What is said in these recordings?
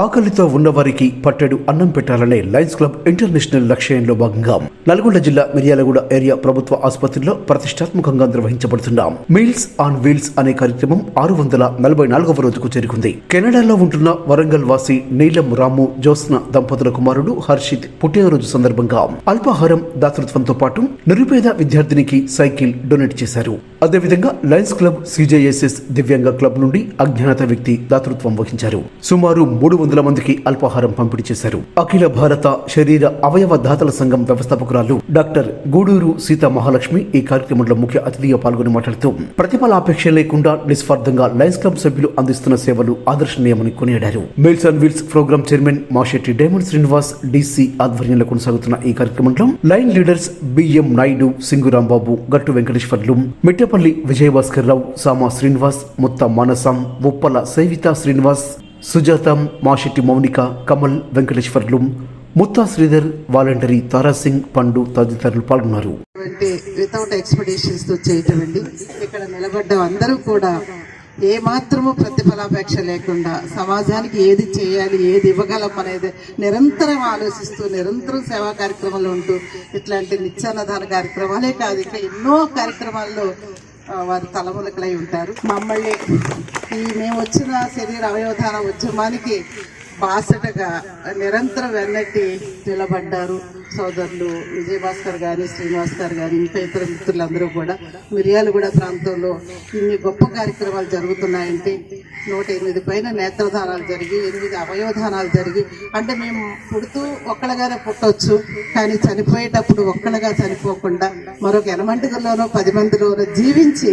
ఆకలితో ఉన్నవారికి పట్టెడు అన్నం పెట్టాలనే లయన్స్ క్లబ్ ఇంటర్నేషనల్ లక్ష్యంలో భాగంగా నల్గొండ జిల్లా మిర్యాలగూడ ఏరియా ప్రభుత్వ ఆసుపత్రిలో ప్రతిష్టాత్మకంగా నిర్వహించబడుతున్న మీల్స్ ఆన్ వీల్స్ అనే కార్యక్రమం ఆరు వందల నలభై నాలుగవ రోజుకు చేరుకుంది. కెనడాలో ఉంటున్న వరంగల్ వాసి నీలం రాము జ్యోత్స్న దంపతుల కుమారుడు హర్షిత్ పుట్టినరోజు సందర్భంగా అల్పాహారం దాతృత్వంతో పాటు నిరుపేద విద్యార్థినికి సైకిల్ డొనేట్ చేశారు. అదేవిధంగా లయన్స్ క్లబ్ సిజేఎస్ఎస్ దివ్యాంగ క్లబ్ నుండి అజ్ఞాత వ్యక్తి దాతృత్వం వహించారు. సుమారు మూడు వందల మందికి అల్పాహారం పంపిణీ చేశారు. అఖిల భారత శరీర అవయవ దాతల సంఘం వ్యవస్థాపకురాలు డాక్టర్ గూడూరు సీతా మహాలక్ష్మి ఈ కార్యక్రమంలో ముఖ్య అతిథిగా పాల్గొని మాట్లాడుతూ ప్రతిఫలాపేక్ష లేకుండా నిస్వార్థంగా లయన్స్ క్లబ్ సభ్యులు అందిస్తున్న సేవలు ఆదర్శనీయమని కొనియాడారు. Meals and wheels programme chairman Mashetti diamond Srinivas DC ఆధ్వర్యంలో కొనసాగుతున్న ఈ కార్యక్రమంలో line leaders BM Naidu Singurambabu Gattu Venkateswarlu Mitta Vijayabhaskar Rao Sama Srinivas Mutta Manasam Uppala Sevitha Srinivas Sujatham Mashetti Mounika Kamal Venkateswarlu Mutta Sridhar voluntary Tarasingh Pandu తదితరులు పాల్గొన్నారు. Without ఎక్స్పెక్టేషన్స్తో చేయటం అండి. ఇక్కడ నిలబడ్డ అందరూ కూడా ఏ మాత్రము ప్రతిఫలాపేక్ష లేకుండా సమాజానికి ఏది చేయాలి ఏది ఇవ్వగలం అనేది నిరంతరం ఆలోచిస్తూ నిరంతరం సేవా కార్యక్రమాలు ఉంటూ ఇట్లాంటి నిత్యాన్నదాన కార్యక్రమాలే కాదు ఇంకా ఎన్నో కార్యక్రమాల్లో వారు తలములకలై ఉంటారు. మమ్మల్ని ఈ మేము వచ్చిన శరీర అవయవధాన ఉద్యమానికి బాసటగా నిరంతరం వెన్నట్టి నిలబడ్డారు. సోదరులు విజయభాస్కర్ గారు శ్రీనివాస్ గారు గారు ఇంకా ఇతర మిత్రులందరూ కూడా మిర్యాలగూడ ప్రాంతంలో ఇన్ని గొప్ప కార్యక్రమాలు జరుగుతున్నాయంటే నూట ఎనిమిది పైన నేత్రదానాలు జరిగి ఎనిమిది అవయవదానాలు జరిగి అంటే మేము పుడుతూ ఒక్కళ్ళగానే పుట్టవచ్చు కానీ చనిపోయేటప్పుడు ఒక్కళ్ళగా చనిపోకుండా మరొక ఎనమంటికల్లోనో పది మందిలోనో జీవించి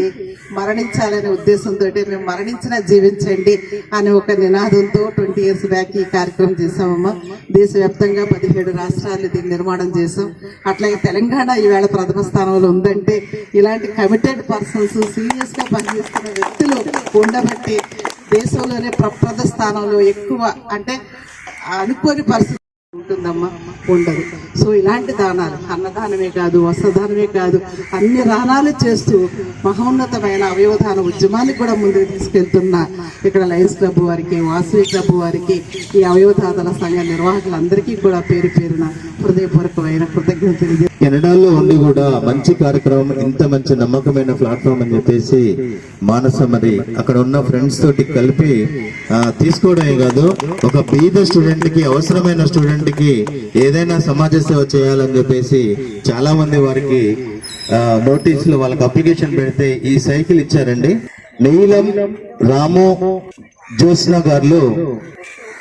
మరణించాలనే ఉద్దేశంతో మేము మరణించినా జీవించండి అనే ఒక నినాదంతో ట్వంటీ ఇయర్స్ బ్యాక్ ఈ కార్యక్రమం చేసామమ్మా దేశవ్యాప్తంగా పదిహేడు రాష్ట్రాలు దీన్ని నిర్మాణం చేసాం అట్లాగే తెలంగాణ ఈవేళ ప్రథమ స్థానంలో ఉందంటే ఇలాంటి కమిటెడ్ పర్సన్స్ సీరియస్గా పనిచేస్తున్న వ్యక్తులు ఉండబట్టి దేశంలోనే ప్రప్రథ స్థానంలో ఎక్కువ అంటే అనుకోని పరిస్థితి ఉంటుందమ్మా ఉండదు. సో ఇలాంటి దానాలు అన్నదానమే కాదు వస్త్రదానమే కాదు అన్ని దానాలు చేస్తూ మహోన్నతమైన అవయవదాన ఉద్యమాన్ని కూడా ముందుకు తీసుకెళ్తున్న ఇక్కడ లయన్స్ క్లబ్ వారికి వాసవి క్లబ్ వారికి ఈ అవయవదాతల సంఘ నిర్వాహకులందరికీ కూడా పేరు పేరున హృదయపూర్వకమైన కృతజ్ఞతలు కెనడాలో ఉండి కూడా మంచి కార్యక్రమం ఇంత మంచి నమ్మకమైన ప్లాట్ఫామ్ అని చెప్పేసి మానస మరి అక్కడ ఉన్న ఫ్రెండ్స్ తోటి కలిపి తీసుకోవడమే కాదు ఒక బీద స్టూడెంట్కి అవసరమైన స్టూడెంట్కి ఏదైనా సమాజ సేవ చేయాలని చెప్పేసి చాలా మంది వారికి నోటీసులు వాళ్ళకి అప్లికేషన్ పెడితే ఈ సైకిల్ ఇచ్చారండి. నీలం రాము జ్యోత్స్న గారు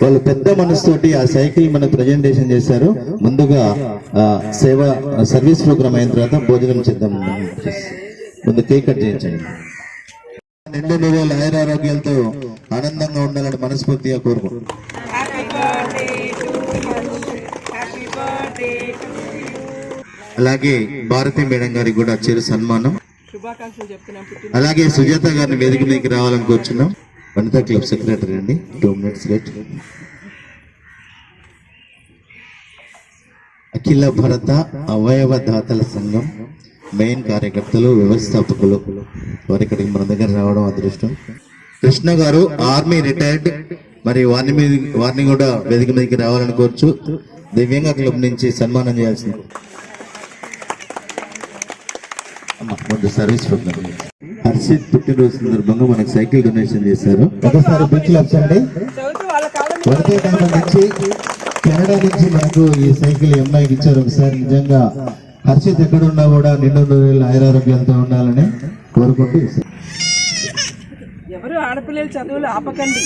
వాళ్ళు పెద్ద మనసుతోటి ఆ సైకిల్ మనకు ప్రజెంటేషన్ చేశారు. ముందుగా సేవ సర్వీస్ ప్రోగ్రామ్ అయిన తర్వాత భోజనం చేద్దాం. ముందు కేక్ కట్ చేయించండి నిండు నివేల ఆయురారోగ్యాలతో ఆనందంగా ఉండాలని మనస్ఫూర్తిగా కోరుకుంటున్నాను అలాగే భారతి మేడం గారికి కూడా చిరు సన్మానం. అలాగే సుజాత గారిని వేదిక మీదకి రావాలని కూర్చున్నాం. వనితా క్లబ్ సెక్రటరీ అండి టూ మినిట్స్ లేట్ అఖిల భారత అవయవ దాతల సంఘం మెయిన్ కార్యకర్తలు వ్యవస్థాపకులు. వారి ఇక్కడికి మన దగ్గర రావడం అదృష్టం. కృష్ణ గారు ఆర్మీ రిటైర్డ్ మరి వారిని మీద వారిని కూడా వేదిక మీదకి రావాలని కోరుచు దివ్యాంగ క్లబ్ నుంచి సన్మానం చేయాల్సింది. ముందు సర్వీస్ ప్రోగ్రామ్ హర్షిత్ పుట్టినరోజు సందర్భంగా మనకు సైకిల్ డొనేషన్ చేశారు. ఒకసారి బిగ్ క్లబ్స్ అండి వరదే టైం నుంచి కెనడా నుంచి మనకు ఈ సైకిల్ ఈ అమ్మాయికి ఇచ్చారు. ఒకసారి నిజంగా హర్షిత్ ఎక్కడున్నా కూడా నిండు నూరేళ్ళు ఆయురారోగ్యాలతో ఉండాలని కోరుకుంటూ ఎవరు ఆడపిల్లలు చదువులు ఆపకండి.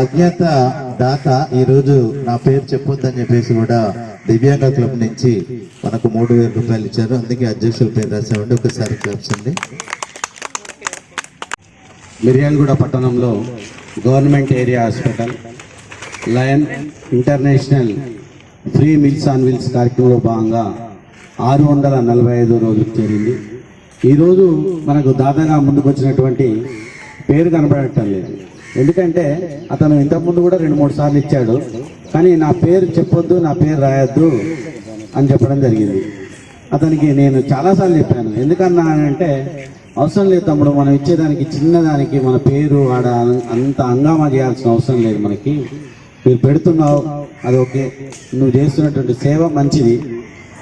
అజ్ఞాత దాత ఈరోజు నా పేరు చెప్పొద్దని చెప్పేసి కూడా దివ్యాంగ క్లబ్ నుంచి మనకు మూడు వేల రూపాయలు ఇచ్చారు. అందుకే అధ్యక్షుల పేరు రాసామండి ఒకసారి క్లబ్స్ అండి. మిర్యాలగూడ పట్టణంలో government area hospital lion international free meals on wheels కార్యక్రమంలో భాగంగా ఆరు వందల నలభై ఐదు రోజులు చేరింది ఈరోజు మనకు దాదాగా ముందుకు వచ్చినటువంటి పేరు కనబడటం లేదు. ఎందుకంటే అతను ఇంతకుముందు కూడా రెండు మూడు సార్లు ఇచ్చాడు. కానీ నా పేరు చెప్పొద్దు నా పేరు రాయొద్దు అని చెప్పడం జరిగింది. అతనికి నేను చాలాసార్లు చెప్పాను. ఎందుకన్నా అంటే అవసరం లేదు తమ్ముడు మనం ఇచ్చేదానికి చిన్నదానికి మన పేరు ఆడ అంత హంగామా చేయాల్సిన అవసరం లేదు మనకి. మీరు పెడుతున్నావు అది ఓకే. నువ్వు చేస్తున్నటువంటి సేవ మంచిది.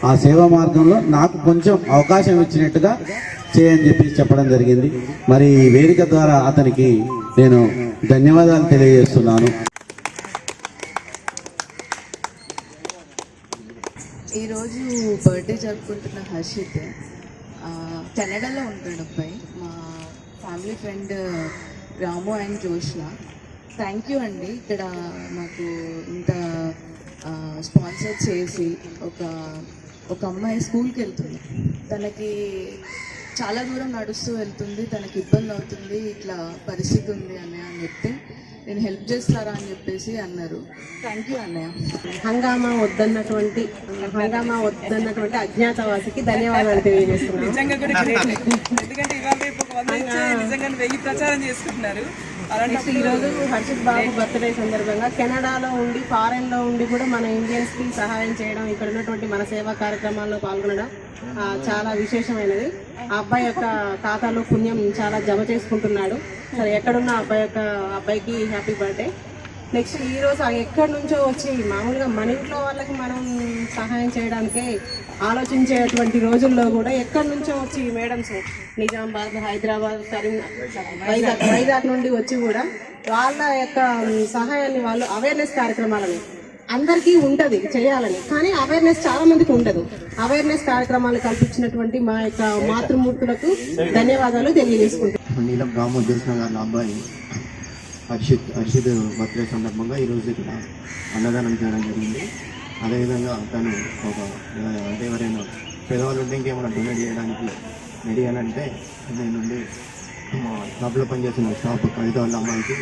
ఆ సేవా మార్గంలో నాకు కొంచెం అవకాశం ఇచ్చినట్టుగా చేయని చెప్పి చెప్పడం జరిగింది. మరి ఈ వేదిక ద్వారా అతనికి నేను ధన్యవాదాలు తెలియజేస్తున్నాను. ఈరోజు బర్త్డే జరుపుకుంటున్న హర్షిత్ కెనడాలో ఉంటాడు అబ్బాయి. మా family friend Ramu and Joshna thank you అండి. ఇక్కడ మాకు ఇంత స్పాన్సర్ చేసి ఒక ఒక అమ్మాయి స్కూల్కి వెళ్తుంది. తనకి చాలా దూరం నడుస్తూ వెళ్తుంది తనకి ఇబ్బంది అవుతుంది ఇట్లా పరిస్థితి ఉంది అన్నయ్య అని చెప్తే నేను హెల్ప్ చేస్తారా? అని చెప్పేసి అన్నారు. థ్యాంక్ యూ అన్నయ్య. హంగామా వద్దన్నటువంటి హంగామా వద్దన్నటువంటి అజ్ఞాతవాసికి ధన్యవాదాలు తెలియజేస్తున్నాను. నిజంగా కూడా గ్రేట్ ఎందుకంటే ఇవాళ రేపు నిజంగా వెయ్యి ప్రచారం చేసుకుంటున్నారు. నెక్స్ట్ ఈరోజు హర్షిత్ బాబు బర్త్డే సందర్భంగా కెనడాలో ఉండి ఫారెన్లో ఉండి కూడా మన ఇండియన్స్కి సహాయం చేయడం ఇక్కడ ఉన్నటువంటి మన సేవా కార్యక్రమాల్లో పాల్గొనడం చాలా విశేషమైనది. ఆ అబ్బాయి యొక్క ఖాతాలో పుణ్యం చాలా జమ చేసుకుంటున్నాడు. సరే ఎక్కడున్న అబ్బాయి యొక్క అబ్బాయికి హ్యాపీ బర్త్డే నెక్స్ట్ ఈరోజు ఎక్కడి నుంచో వచ్చి మామూలుగా మన ఇంట్లో వాళ్ళకి మనం సహాయం చేయడానికే ఆలోచించేటువంటి రోజుల్లో కూడా ఎక్కడి నుంచో వచ్చి మేడమ్స్ నిజామాబాద్ హైదరాబాద్ కరీం వైజాగ్ వైజాగ్ నుండి వచ్చి కూడా వాళ్ళ యొక్క సహాయాన్ని వాళ్ళు అవేర్నెస్ కార్యక్రమాలని అందరికీ ఉంటుంది చేయాలని. కానీ అవేర్నెస్ చాలా మందికి ఉండదు. అవేర్నెస్ కార్యక్రమాలు కల్పించినటువంటి మా యొక్క మాతృమూర్తులకు ధన్యవాదాలు తెలియజేసుకుంటున్నాను. నీలం రాము తెలిసిన గారి అబ్బాయి హర్షిత్ హర్షిత్ బర్త్డే సందర్భంగా ఈరోజు ఇక్కడ అన్నదానం చేయడం జరిగింది. అదేవిధంగా తను ఒక అంటే ఎవరైనా పేదవాళ్ళు ఉంటే ఇంకేమైనా డొనేట్ చేయడానికి రెడీ అని అంటే నేను నుండి మా షాప్లో పనిచేసిన షాప్ కవిత వాళ్ళ అమ్మాయికి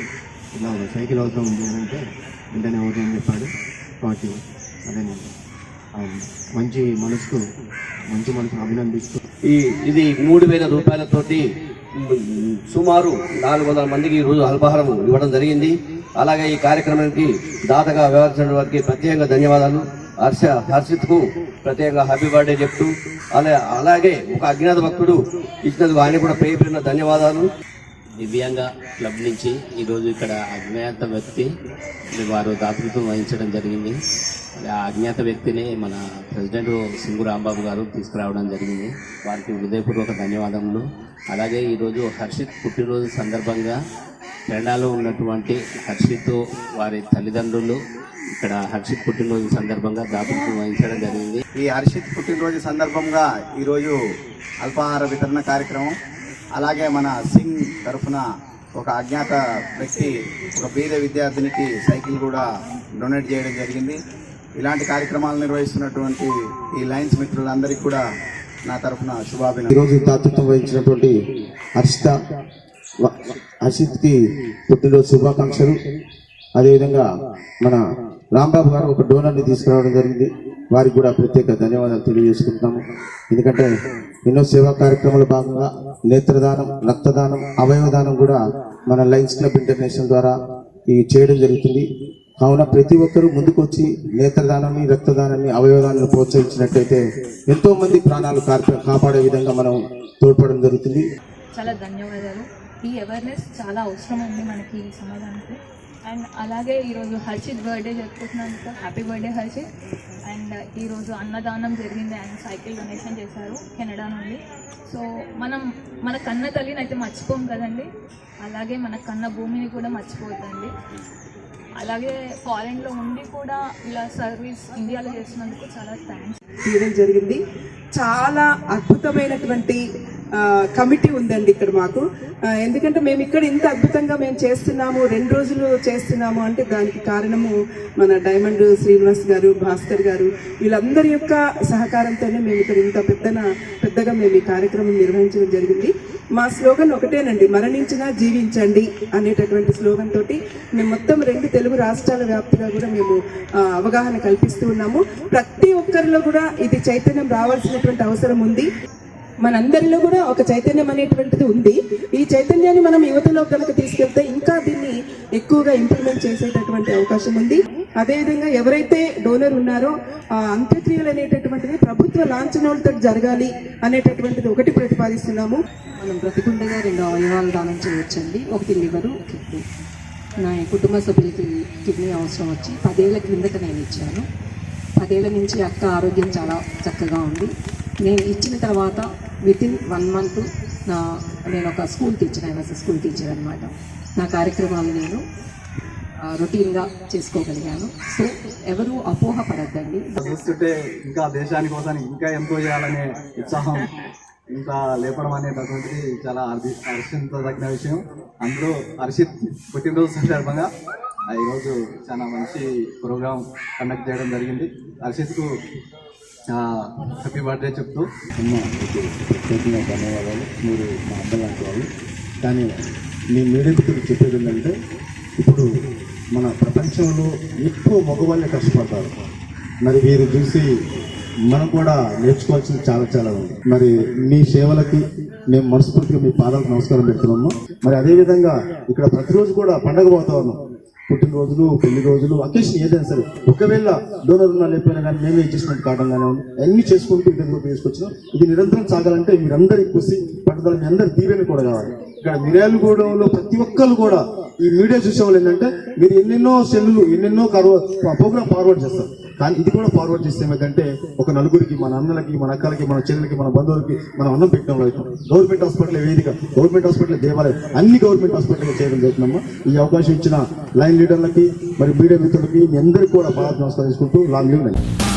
ఇలా ఒక సైకిల్ అవసరం ఉంది అని అంటే వెంటనే ఓకే అని చెప్పాడు. కాబట్టి అదే నేను మంచి మనసుకు మంచి మనసు అభినందిస్తూ ఈ ఇది మూడు వేల రూపాయలతోటి సుమారు నాలుగు వందల మందికి ఈరోజు అల్పాహారం ఇవ్వడం జరిగింది. అలాగే ఈ కార్యక్రమానికి దాతగా వ్యవహరించిన వారికి ప్రత్యేకంగా ధన్యవాదాలు. హర్ష హర్షిత్కు ప్రత్యేకంగా హ్యాపీ బర్త్డే చెప్తూ అలా అలాగే ఒక అజ్ఞాత భక్తుడు ఇచ్చినందుకు ఆయన కూడా పేరు ధన్యవాదాలు. దివ్యాంగ క్లబ్ నుంచి ఈరోజు ఇక్కడ అజ్ఞాత వ్యక్తి వారు దాతృత్వం వహించడం జరిగింది. ఆ అజ్ఞాత వ్యక్తిని మన ప్రెసిడెంట్ సింగు రాంబాబు గారు తీసుకురావడం జరిగింది. వారికి హృదయపూర్వక ధన్యవాదములు. అలాగే ఈరోజు హర్షిత్ పుట్టినరోజు సందర్భంగా కెనడాలో ఉన్నటువంటి హర్షిత్ వారి తల్లిదండ్రులు ఇక్కడ హర్షిత్ పుట్టినరోజు సందర్భంగా దాతృత్వం వహించడం జరిగింది. ఈ హర్షిత్ పుట్టినరోజు సందర్భంగా ఈరోజు అల్పాహార వితరణ కార్యక్రమం. అలాగే మన సింగ్ తరఫున ఒక అజ్ఞాత వ్యక్తి ఒక పేద విద్యార్థినికి సైకిల్ కూడా డొనేట్ చేయడం జరిగింది. ఇలాంటి కార్యక్రమాలు నిర్వహిస్తున్నటువంటి ఈ లయన్స్ మిత్రులందరికీ కూడా నా తరఫున శుభాభినందనలు. ఈరోజు దాతృత్వం వహించినటువంటి హర్షిత అశిత్కి పుట్టినరోజు శుభాకాంక్షలు. అదేవిధంగా మన రాంబాబు గారు ఒక డోనర్ని తీసుకురావడం జరిగింది. వారికి కూడా ప్రత్యేక ధన్యవాదాలు తెలియజేసుకుంటున్నాము. ఎందుకంటే ఎన్నో సేవా కార్యక్రమాల భాగంగా నేత్రదానం రక్తదానం అవయవదానం కూడా మన లయన్స్ క్లబ్ ఇంటర్నేషనల్ ద్వారా ఈ చేయడం జరుగుతుంది. కావున ప్రతి ఒక్కరూ ముందుకొచ్చి నేత్రదానాన్ని రక్తదానాన్ని అవయవదానాన్ని ప్రోత్సహించినట్టయితే ఎంతోమంది ప్రాణాలు కాపాడే విధంగా మనం తోడ్పడడం జరుగుతుంది. చాలా ధన్యవాదాలు. ఈ అవేర్నెస్ చాలా అవసరం అండి మనకి ఈ సమాజానికి. అండ్ అలాగే ఈరోజు హర్షిత్ బర్త్డే జరుపుకుంటున్నందుకు హ్యాపీ బర్త్డే హర్షిత్. అండ్ ఈరోజు అన్నదానం జరిగింది అండ్ సైకిల్ డొనేషన్ చేశారు కెనడా నుండి. సో మనం మన కన్న తల్లిని అయితే మర్చిపోం కదండి. అలాగే మన కన్న భూమిని కూడా మర్చిపోతుంది అలాగే ఫారెన్లో ఉండి కూడా ఇలా సర్వీస్ ఇండియాలో చేసినందుకు చాలా థ్యాంక్స్ తీయడం జరిగింది. చాలా అద్భుతమైనటువంటి కమిటీ ఉందండి ఇక్కడ మాకు. ఎందుకంటే మేము ఇక్కడ ఇంత అద్భుతంగా మేము చేస్తున్నాము రెండు రోజులు చేస్తున్నాము అంటే దానికి కారణము మన డైమండ్ శ్రీనివాస్ గారు భాస్కర్ గారు. వీళ్ళందరి యొక్క సహకారంతోనే మేము ఇక్కడ ఇంత పెద్దన పెద్దగా మేము ఈ కార్యక్రమం నిర్వహించడం జరిగింది. మా స్లోగన్ ఒకటేనండి మరణించినా జీవించండి అనేటటువంటి స్లోగన్ తోటి మేము మొత్తం రెండు తెలుగు రాష్ట్రాల వ్యాప్తిగా కూడా మేము అవగాహన కల్పిస్తూ ఉన్నాము. ప్రతి ఒక్కరిలో కూడా ఇది చైతన్యం రావాల్సినటువంటి అవసరం ఉంది. మనందరిలో కూడా ఒక చైతన్యం అనేటువంటిది ఉంది. ఈ చైతన్యాన్ని మనం యువతలో కనుక తీసుకెళ్తే ఇంకా దీన్ని ఎక్కువగా ఇంప్లిమెంట్ చేసేటటువంటి అవకాశం ఉంది. అదేవిధంగా ఎవరైతే డోనర్ ఉన్నారో ఆ అంత్యక్రియలు అనేటటువంటిది ప్రభుత్వ లాంఛనాలతో జరగాలి అనేటటువంటిది ఒకటి ప్రతిపాదిస్తున్నాము. మనం బ్రతికుండగా రెండు అవయవాలు దానం చేయొచ్చండి. ఒకటి లివరు కిడ్నీ నా కుటుంబ సభ్యులకి కిడ్నీ అవసరం వచ్చి పదేళ్ళ క్రిందట నేను ఇచ్చాను. పదేళ్ళ నుంచి అక్క ఆరోగ్యం చాలా చక్కగా ఉంది. నేను ఇచ్చిన తర్వాత విత్ ఇన్ వన్ మంత్ నా నేను ఒక స్కూల్ టీచర్ ఆయన స్కూల్ టీచర్ అనమాట నా కార్యక్రమాలు నేను రొటీన్గా చేసుకోగలిగాను. సో ఎవరు అపోహ పడద్దండి. చూస్తుంటే ఇంకా దేశాని కోసం ఇంకా ఎంతో చేయాలనే ఉత్సాహం ఇంకా లేపడం అనేటటువంటిది చాలా హర్షి హర్షించదగిన విషయం. అందులో హర్షిత్ పుట్టినరోజు సందర్భంగా ఈరోజు చాలా మంచి ప్రోగ్రాం కండక్ట్ చేయడం జరిగింది. హర్షిత్కు హ్యాపీ బర్త్డే చెప్తూ. అమ్మ ప్రత్యేకంగా ధన్యవాదాలు. మీరు మా అమ్మ లాంటి వాళ్ళు. కానీ మీ మీడియకు చెప్పేది ఏంటంటే ఇప్పుడు మన ప్రపంచంలో ఎక్కువ మగవాళ్ళే కష్టపడతారు. మరి వీరు చూసి మనం కూడా నేర్చుకోవాల్సింది చాలా చాలా ఉంది. మరి మీ సేవలకి మేము మనస్ఫూర్తిగా మీ పాదాలకు నమస్కారం పెడుతున్నాము. మరి అదేవిధంగా ఇక్కడ ప్రతిరోజు కూడా పండగ వాతావరణం పుట్టినరోజులు పెళ్ళి రోజులు అకేషన్ ఏదైనా సరే. ఒకవేళ డోనర్ ఉన్నా లేకపోయినా కానీ మేమే ఇచ్చేసినట్టు కావడం కానీ ఉంది. అన్ని చేసుకుంటూ ఇద్దరు తీసుకొచ్చినాం. ఇది నిరంతరం సాగాలంటే మీరందరి కృషి పట్టుదల మీ అందరి దీవెన కూడా కావాలి. ఇక్కడ మిర్యాలగూడెంలో ప్రతి ఒక్కరు కూడా ఈ మీడియా చూసే వాళ్ళు ఏంటంటే మీరు ఎన్నెన్నో సెల్లులు ఎన్నెన్నో ప్రోగ్రామ్ ఫార్వర్డ్ చేస్తారు. కానీ ఇది కూడా ఫార్వర్డ్ చేస్తే ఏంటంటే ఒక నలుగురికి మన అన్నలకి మన అక్కలకి మన చెల్లెలకి మన బంధువులకి మనం అన్నం పెట్టడం అవుతాం గవర్నమెంట్ హాస్పిటల్ వేదిక గవర్నమెంట్ హాస్పిటల్ దేవాలయం అన్ని గవర్నమెంట్ హాస్పిటల్ చేయడం జరుగుతుందమ్మా. ఈ అవకాశం ఇచ్చిన లైన్ లీడర్లకి మరి మీడియా మిత్రులకి మీ అందరికీ కూడా బాగా నమస్కారం చేసుకుంటూ లాంగ్ లీవ్